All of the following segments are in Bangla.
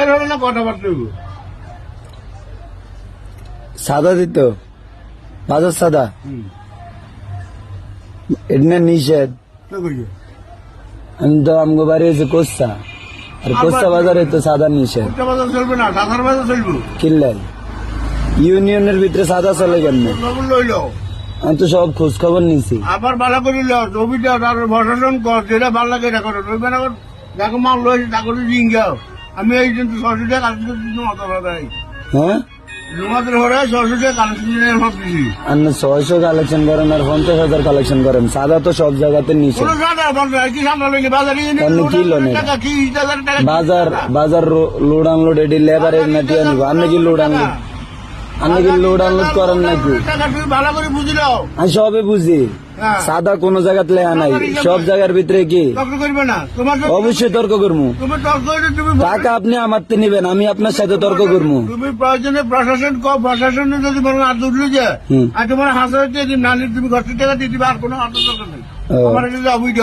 এর হলে না হইব? সাদা দিত। বাজার সাদা। এটা নিষেধ। আমি তো আমগো বাড়ি হয়েছে কোস্তা আর কোস্তা বাজারে তো সাদা নিষেধ। বাজার চলবে না বাজার চলবে? কিনলাই ইউনিয়নের ভিতরে সাদা চলে কেন আমি তো সব খোঁজ খবর নিছি। আবার ভালো করে তার প্রশাসন কর যেটা ভালো লাগে এটা করো। রইবে দেখো মাল লইছে আমি এই কিন্তু সরস্বতী কালেকশন মতো হ্যাঁ? তোমাদের ঘরে ছশো কালেকশন দিতে আপনি ছয়শো কালেকশন করেন আর পঞ্চাশ হাজার কালেকশন করেন। সাদা তো সব জায়গাতে কি লোনে? বাজার বাজার লোড আনলোড এটি লেবারের নাকি আপনি কি লোড আনলোড আপনি কি লোড আনলোড করেন নাকি? ভালো করে বুঝিলাও আমি সবে বুঝি। হ্যাঁ। সাদা কোনো জায়গাতে লেখা নাই। সব জায়গার ভিতরে কি? অবশ্যই তর্ক করব টাকা আপনি আমার তে নিবেন আমি আপনার সাথে তর্ক করব তুমি প্রয়োজনে প্রশাসন প্রশাসনে যদি হাত উঠলে যে আর তোমার হাসা হচ্ছে তুমি ঘর টাকা দিয়ে দিবে আর কোনো হাত দরকার নেই। আমার এটা অবৈধ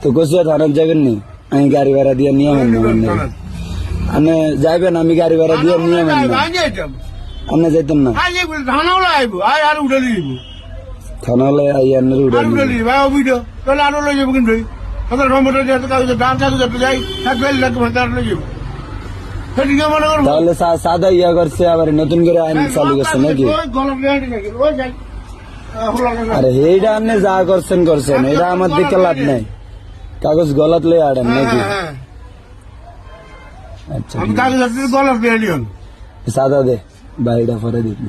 তো কোথায় থানার যাবেন নি আমি গাড়ি ভাড়া দিয়ে নিয়ে আনেন না আপনি যাইবেন আমি গাড়ি ভাড়া দিয়ে নিয়ে না আপনি যাইতেন না। ধানাও আইব আয় আর উঠে দিব থানা হলে আইয়ানের উড়ে উঠে দিব আয় অবৈধ। তাহলে আরও লই যাব কিন্তু। কাগজ কাগজ যাই থাকবে লাগবে ভাই তার লই যাব। তাহলে সাদা ইয়া করছে আবার নতুন করে আইন চালু করছে নাকি? নাকি আরে এইটা আপনি যা করছেন করছেন। এটা আমার দিকে লাভ নাই। কাগজ গলাত লয়ে আড়েন নাকি? হ্যাঁ, হ্যাঁ। আচ্ছা আমি কাগজ দিয়ে নিও সাদা দে বাড়িটা পরে দিবি।